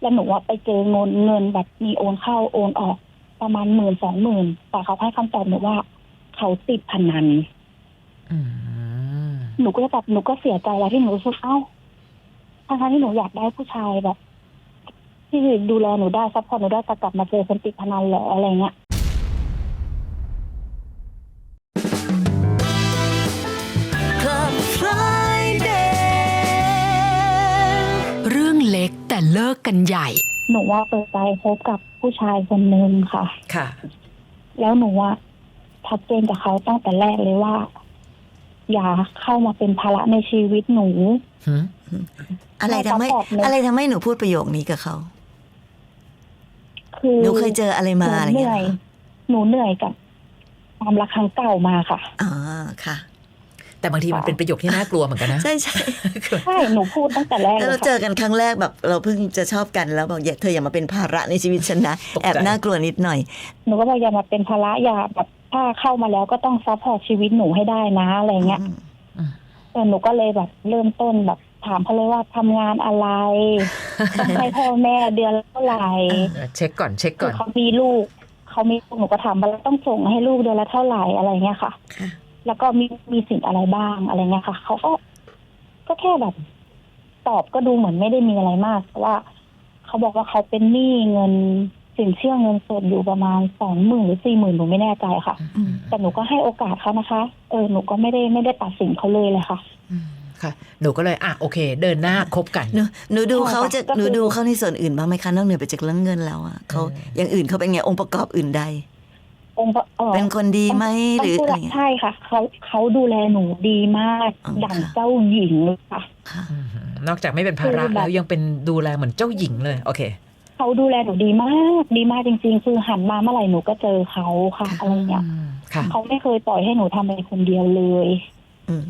แล้วหนูอะไปเจอเงินเงินแบบมีโอนเข้าโอนออกประมาณหมื่นสองหมื่นแต่เขาให้คำตอบหนูว่า เขาติดพนัน อืมหนูก็แบบหนูก็เสียใจแล้วที่หนูรู้สึกเอ้าทั้งๆที่หนูอยากได้ผู้ชายแบบ ที่ดูแลหนูได้ซัพพอร์ตหนูได้แต่กลับมาเจอคนติดพนันเหรออะไรเงี้ย กกันใหญ่ หนูว่าเปิดใจพบกับผู้ชายคนหนึ่งค่ะ ค่ะ แล้วหนูว่าชัดเจนกับเขาตั้งแต่แรกเลยว่า อย่าเข้ามาเป็นภาระในชีวิตหนูหืมอะไรทำให้เราตอบเลยอะไรทำให้หนูพูดประโยคนี้กับเขา คือหนูเคยเจออะไรหมานูอะไรเหเงี้นื่ยอยเหรอหนูเหนื่อยกับความรักครั้งเก่ามาค่ะ อ๋อ ค่ะ แต่บางทีมันเป็นประโยคที่น่ากลัวเหมือนกันนะใช่ใช่ใช่หนูพูดตั้งแต่แรกแล้วเลเรายเจค่ะอกันครั้งแรกแบบ เราเพิ่งจะชอบกันแล้วบอกอย่าเธออย่ามาเป็นภาระในชีวิตฉันนะตกใจแอบน่ากลัวนิดหน่อย หนูก็บอกอย่ามาเป็นภาระอย่าแบบถ้าเข้ามาแล้วก็ต้องซัพพอร์ตชีวิตหนูให้ได้นะอะไรเงี้ยอืมแต่หนูก็เลยแบบเริ่มต้นแบบถามเขาเลยว่าทำงานอะไรต้องให้พ่อแม่เดือนละเท่าไหร่เออเช็คก่อนเช็คคืก่ออนเขามีลูกเขามีลูกหนูก็ถามว่าแล้วต้องส่งให้ลูกเดือนละเท่าไหร่อะไรเงี้ยค่ะค่ะ แล้วก็มีมีสินอะไรบ้างอะไรเงี้ยค่ะเขาก็ก็แค่แบบ ตอบก็ดูเหมือนไม่ได้มีอะไรมากแต่ว่าเขาบอกว่าเขาเป็นหนี้เงินสินเชื่อเงินสดอยู่ประมาณสองหมื่นหรือสี่หมื่นหนูไม่แน่ใจค่ะอืมแต่หนูก็ให้โอกาสเขานะคะ เออหนูก็ไม่ได้ไม่ได้ตัดสินเขาเลยเลยค่ะอืมค่ะ หนูก็เลยอะโอเค เดินหน้าคบกันหนูหนูดูเขาจะก็คือหนูดูเขาในส่วนอื่นบ้างไหมคะนอกเหนือไปจากเรื่องเงินแล้วอะเขาเอออย่างอื่นเขาเป็นไงองค์ประกอบอื่นใด องค์ประเออเป็นคนดีไหมหต้รือองพูดอะไรว่าเงี้ย ใช่ค่ะเขาเขาดูแลหนูดีมากอ๋อดั่งค่ะเจ้าหญิงเลยค่ะ ค่ะ อืมนอกจากไม่เป็นภาระคือแบบ แล้วยังเป็นดูแลเหมือนเจ้าหญิงเลย โอเค เขาดูแลหนูดีมากดีมากจริง ๆ คือหันมาเมื่อไหร่หนูก็เจอเขาค่ะค่ะอะไรเงี้ยอืมค่ะ เขาไม่เคยปล่อยให้หนูทำอะไรคนเดียวเลย อืม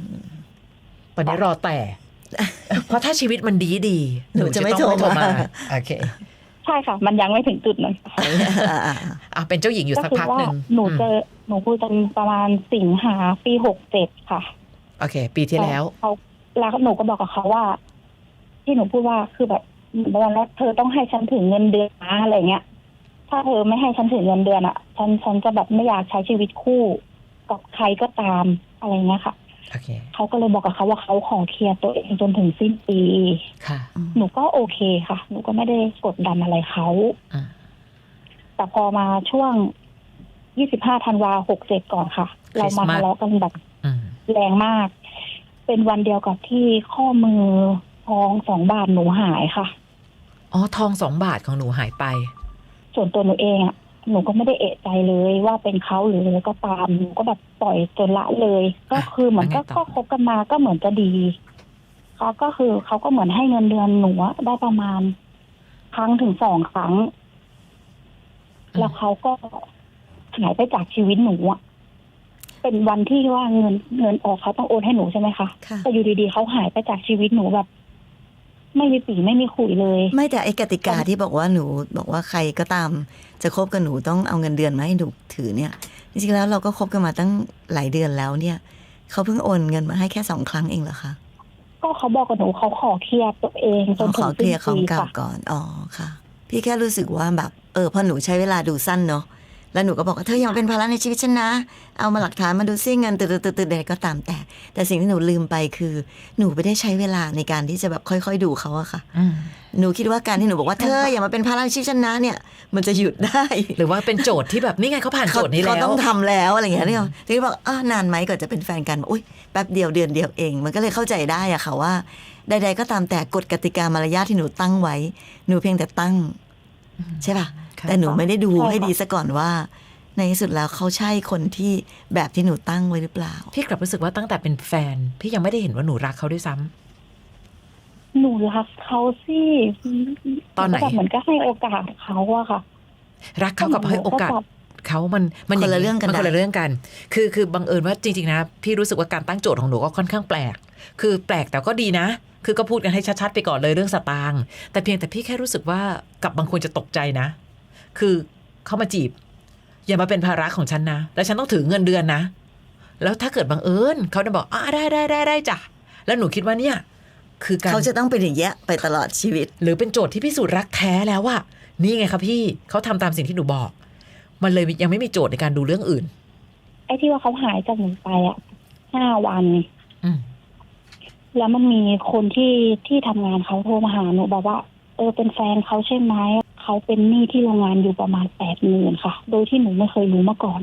วันนี้รอแต่ เพราะถ้าชีวิตมันดีดีหนูจะไม่ต้องโทรมา โอเค ใช่ค่ะ มันยังไม่ถึงจุดนั้นอ่าอ่าอะเป็นเจ้าหญิงอยู่ก็สักคือพักว่าหนึ่งหนูอืมเจอหนูคุยกันประมาณสิงหาปีหกเจ็ดค่ะ โอเค ปีที่แล้วเขาแล้วหนูก็บอกกับเขาว่า ที่หนูพูดว่าคือแบบวันแรกเธอต้องให้ฉันถึงเงินเดือนนะอะไรเงี้ย ถ้าเธอไม่ให้ฉันถึงเงินเดือนอะ ฉันฉันจะแบบไม่อยากใช้ชีวิตคู่กับใครก็ตามอะไรเงี้ยค่ะ โอเคเขาก็เลยบอกกับเขาว่าเขาขอเคลียร์ตัวเองจนถึงสิ้นปี ค่ะ หนูก็โอเคค่ะ หนูก็ไม่ได้กดดันอะไรเขา อ่าแต่พอมาช่วง 25ธันวา67ก่อนค่ะ เรามาทะเลาะกันแบบอืมแรงมาก เป็นวันเดียวกับที่ข้อมือทองสองบาทหนูหายค่ะ อ๋อทองสองบาทของหนูหายไป ส่วนตัวหนูเองอะ หนูก็ไม่ได้เอะใจเลยว่าเป็นเขาหรืออะไรก็ตามหนูก็แบบปล่อยจนละเลย ก็คือเหมือนก็แล้วไงต่อ ก็คบกันมาก็เหมือนจะดีเขาก็คือเขาก็เหมือนให้เงินเดือนหนูอะได้ประมาณ ครั้งถึงสองครั้ง แล้วเขาก็หายไปจากชีวิตหนูอะเป็นวันที่ว่าเงินเงินออกเขาต้องโอนให้หนูใช่ไหมคะค่ะ แต่อยู่ดีๆเขาหายไปจากชีวิตหนูแบบ ไม่มีปีไม่มีขุยเลย ไม่แต่ไอ้กติกาที่บอกว่าหนูบอกว่าใครก็ตาม จะคบกับหนูต้องเอาเงินเดือนมาให้หนูถือเนี่ยจริงๆแล้วเราก็คบกันมาตั้งหลายเดือนแล้วเนี่ยเขาเพิ่งโอนเงินมาให้แค่สองครั้งเองเหรอคะก็เขาบอกกับหนูเขาขอเคลียร์ตัวเองจเขานขถึองเคลีสิ้ยนร์ของปีเก่าค่ะก่อนอ๋อค่ะ พี่แค่รู้สึกว่าแบบ เออพอหนูใช้เวลาดูสั้นเนาะ แล้วหนูก็บอกว่าเธออย่ามาเป็นภาระในชีวิตฉันนะ เอามาหลักฐานมาดูซิเงินตืดๆๆๆใดก็ตามแต่ แต่สิ่งที่หนูลืมไปคือ หนูไม่ได้ใช้เวลาในการที่จะแบบค่อย ๆ ดูเขาอะค่ะอืมหนูคิดว่าการที่หนูบอกว่าเธออย่ามาเป็นภาระในชีวิตฉันนะเนี่ย มันจะหยุดได้ หรือว่าเป็นโจทย์ที่แบบนี่ไงเขาผ่านโจทย์นี้แล้วเขาต้องทำแล้วอะไรอย่างเงี้ยเนี่ยทีนี้บอกอ่านานไหมก่อนจะเป็นแฟนกันบอกอุ้ยแป๊บเดียวเดือนเดียวเอง มันก็เลยเข้าใจได้อะค่ะว่าใด ๆ ก็ตามแต่กฎกติกามารยาทที่หนูตั้งไว้ หนูเพียงแต่ตั้ง ใช่ป่ะค่ะ แต่หนูไม่ได้ดูใช่ค่ะให้ดีซะก่อนว่า ในที่สุดแล้วเขาใช่คนที่แบบที่หนูตั้งไว้หรือเปล่า พี่กลับรู้สึกว่าตั้งแต่เป็นแฟน พี่ยังไม่ได้เห็นว่าหนูรักเขาด้วยซ้ำหนูรักเขาสิตอนไหนก็แบบเหมือนก็ให้โอกาสเขาอะค่ะ รักเขากับให้โอกาสแบบเขามันมันคนละย่าเรื่องกันมันคนนะละเรื่องกัน คือคือบังเอิญว่าจริงๆนะ พี่รู้สึกว่าการตั้งโจทย์ของหนูก็ค่อนข้างแปลก คือแปลกแต่ก็ดีนะ คือก็พูดกันให้ชัดๆไปก่อนเลยเรื่องสตางค์แต่เพียงแต่พี่แค่รู้สึกว่ากับบางคนจะตกใจนะ คือเขามาจีบ อย่ามาเป็นภาระของฉันนะ แล้วฉันต้องถือเงินเดือนนะ แล้วถ้าเกิดบังเอิญเขาจะบอกอ่าได้ได้ได้ได้จ้ะแล้วหนูคิดว่าเนี่ย คือการเขาจะต้องเป็นอย่างเงี้ยไปตลอดชีวิต หรือเป็นโจทย์ที่พิสูจน์รักแท้แล้วอะนี่ไงครับพี่เขาทำตามสิ่งที่หนูบอก มันเลยยังไม่มีโจทย์ในการดูเรื่องอื่น ไอ้ที่ว่าเขาหายจากหนูไปอะห้าวันอืมแล้วมันมีคนที่ที่ทำงานเขาโทรมาหาหนูบอกว่า เออเป็นแฟนเขาใช่ไหม เขาเป็นหนี้ที่โรงงานอยู่ประมาณแปดหมื่นค่ะ โดยที่หนูไม่เคยรู้มาก่อน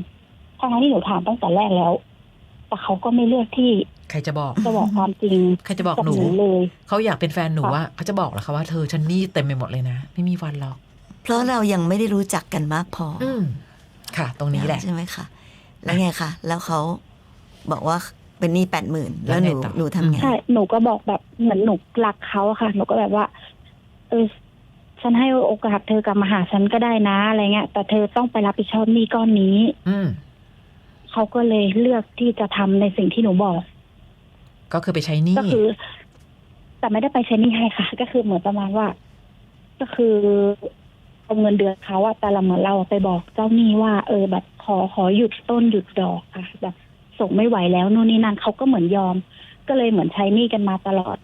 ทั้งที่หนูถามตั้งแต่แรกแล้ว แต่เขาก็ไม่เลือกที่ ใครจะบอก จะบอกความจริงใครจะบอกกับหนูหนูเลยเขาอยากเป็นแฟนหนูค่ะว่าเขาจะบอกเหรอคะว่าเธอฉันหนี่เต็มไปหมดเลยนะ ไม่มีวันหรอก เพราะเรายังไม่ได้รู้จักกันมากพอออืมค่ะ ตรงนี้แหละใช่ไหมคะแล้วไงคะแล้วเขาบอกว่าเป็นหนี้แปดหมื่นแล้วหนูแล้วไงต่อหนูทำไงใช่หนูก็บอกแบบเหมือนหนูรักเขาอะค่ะ หนูก็แบบว่า เออ ฉันให้โอกาสเธอกลับมาหาฉันก็ได้นะอะไรเงี้ยแต่เธอต้องไปรับผิดชอบหนี้ก้อนนี้ อืม เขาก็เลยเลือกที่จะทำในสิ่งที่หนูบอก ก็คือไปใช้หนี้ก็คือ แต่ไม่ได้ไปใช้หนี้ให้ค่ะ ก็คือเหมือนประมาณว่า ก็คือเอาเงินเดือนเขาอะแต่ละเหมือนเราไปบอกเจ้าหนี้ว่า เออ แบบขอขอหยุดต้นหยุดดอกค่ะ แบบส่งไม่ไหวแล้วนู่นนี่นั่นเขาก็เหมือนยอม ก็เลยเหมือนใช้หนี้กันมาตลอด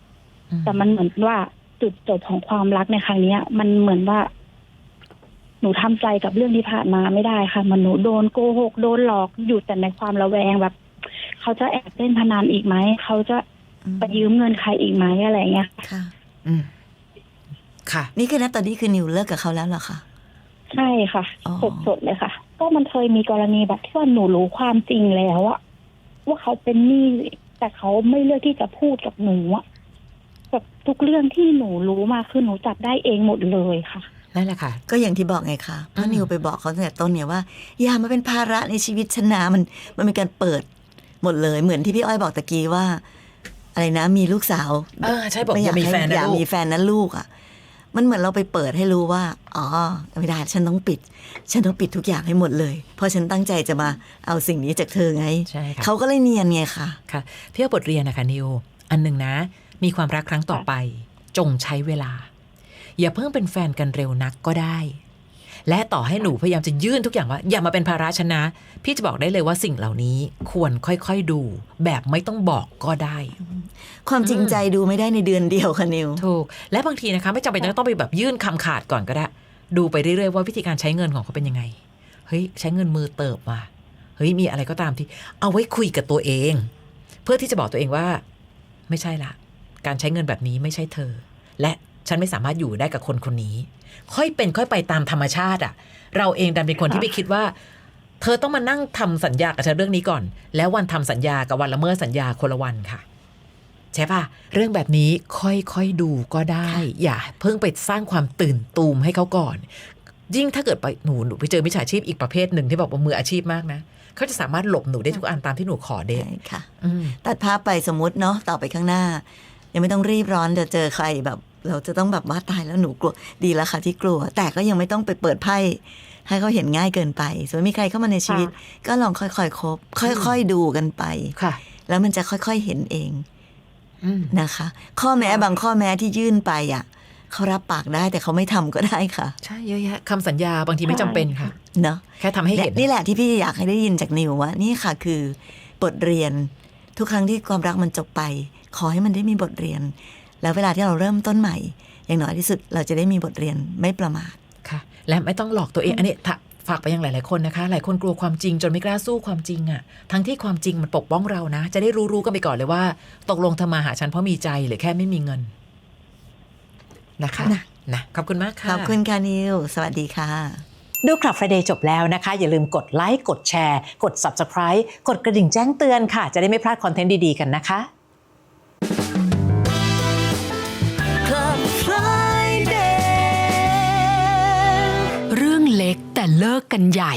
อืมแต่มันเหมือนว่า จุดจบของความรักในครั้งเนี้ย มันเหมือนว่า หนูทำใจกับเรื่องที่ผ่านมาไม่ได้ค่ะมันหนูโดนโกหกโดนหลอกอยู่แต่ในความระแวงแบบ เขาจะแอบเล่นพนันอีกไหมเขาจะอืมไปยืมเงินใครอีกไหมอะไรเงี้ยค่ะอืมค่ะ นี่คือณตอนนี้คือนิวเลิกกับเขาแล้วเหรอคะใช่ค่ะอ๋อสดสดๆเลยค่ะ ก็มันเคยมีกรณีแบบที่ว่าหนูรู้ความจริงแล้วอะว่าเขาเป็นหนี้แต่เขาไม่เลือกที่จะพูดกับหนูอะ แบบทุกเรื่องที่หนูรู้มาคือหนูจับได้เองหมดเลยค่ะ นั่นแหละค่ะ ก็อย่างที่บอกไงคะเพราะอืมนิวไปบอกเขาตั้งแต่ต้นเนี่ยว่า อย่ามาเป็นภาระในชีวิตฉันนะมันมันมีการเปิดหมดเลยเหมือนที่พี่อ้อยบอกตะกี้ว่า อะไรนะมีลูกสาวเออใช่บอกไม่อย่ามีให้แฟนอนะยากลูมีกแฟนนั้นลูกอะ มันเหมือนเราไปเปิดให้รู้ว่า อ๋อไม่ได้ฉันต้องปิด ฉันต้องปิดทุกอย่างให้หมดเลย เพราะฉันตั้งใจจะมาเอาสิ่งนี้จากเธอไง ใช่ค่ะ เขาก็เลยเนียนไงค่ะ ค่ะพี่เอาบทเรียนนะคะนิว อันหนึ่งนะ มีความรักครั้งต่อไป จงใช้เวลา อย่าเพิ่งเป็นแฟนกันเร็วนักก็ได้ และต่อให้หนูพยายามจะยื่นทุกอย่างว่า อย่ามาเป็นภาระฉันนะ พี่จะบอกได้เลยว่าสิ่งเหล่านี้ควรค่อยๆดู แบบไม่ต้องบอกก็ได้ ความจริงใจดูไม่ได้ในเดือนเดียวค่ะนิวถูก และบางทีนะคะ ไม่จำเป็นจะต้องไปแบบยื่นคำขาดก่อนก็ได้ ดูไปเรื่อยๆว่าวิธีการใช้เงินของเขาเป็นยังไงเฮ้ยใช้เงินมือเติบมาเฮ้ยมีอะไรก็ตามที่ เอาไว้คุยกับตัวเอง เพื่อที่จะบอกตัวเองว่า ไม่ใช่ละ การใช้เงินแบบนี้ไม่ใช่เธอ และฉันไม่สามารถอยู่ได้กับคนคนนี้ ค่อยเป็นค่อยไปตามธรรมชาติอะเราเองดันเป็นคนที่ไปคิดว่า เธอต้องมานั่งทำสัญญากับฉันเรื่องนี้ก่อน แล้ววันทำสัญญากับวันละเมิดสัญญาคนละวันค่ะใช่ปะเรื่องแบบนี้ค่อยๆดูก็ได้ อย่าเพิ่งไปสร้างความตื่นตูมให้เขาก่อน ยิ่งถ้าเกิดไปหนูหนูไปเจอมิจฉาชีพอีกประเภทหนึ่งที่บอกว่ามืออาชีพมากนะเขาจะสามารถหลบหนูได้ทุกอันตามที่หนูขอเดทใช่ค่ะตัดภาพไปสมมติเนาะต่อไปข้างหน้า ยังไม่ต้องรีบร้อนจะเจอใครแบบ เราจะต้องแบบว่าตายแล้วหนูกลัวดีแล้วค่ะที่กลัว แต่ก็ยังไม่ต้องไปเปิดไพ่ให้เขาเห็นง่ายเกินไปส่วนมีใครเข้ามาในชีวิต ก็ลองค่อยๆคบ ค่อยๆดูกันไปค่ะ แล้วมันจะค่อยๆเห็นเองอืมนะคะ ข้อแม้บางข้อแม้ที่ยื่นไปอะเขารับปากได้แต่เขาไม่ทำก็ได้ค่ะ ใช่เยอะแยะคำสัญญาบางทีไม่จำเป็นค่ะเนาะแค่ทำให้เห็นนี่แหละที่พี่อยากให้ได้ยินจากนิวว่านี่ค่ะคือบทเรียนทุกครั้งที่ความรักมันจบไป ขอให้มันได้มีบทเรียน แล้วเวลาที่เราเริ่มต้นใหม่ อย่างน้อยที่สุดเราจะได้มีบทเรียนไม่ประมาทค่ะ และไม่ต้องหลอกตัวเองอันนี้ถ้าฝากไปยังหลาย ๆ คนนะคะ หลายคนกลัวความจริงจนไม่กล้าสู้ความจริงอะทั้งที่ความจริงมันปกป้องเรานะ จะได้รู้ ๆ กันไปก่อนเลยว่า ตกลงเธอมาหาฉันเพราะมีใจหรือแค่ไม่มีเงินนะคะนะนะขอบคุณมากค่ะ ขอบคุณค่ะนิว สวัสดีค่ะ ดูคลับ Friday จบแล้วนะคะ อย่าลืมกดไลค์ กดแชร์ กด Subscribe กดกระดิ่งแจ้งเตือนค่ะ จะได้ไม่พลาดคอนเทนต์ดี ๆ กันนะคะ ล็กแต่เลิกกันใหญ่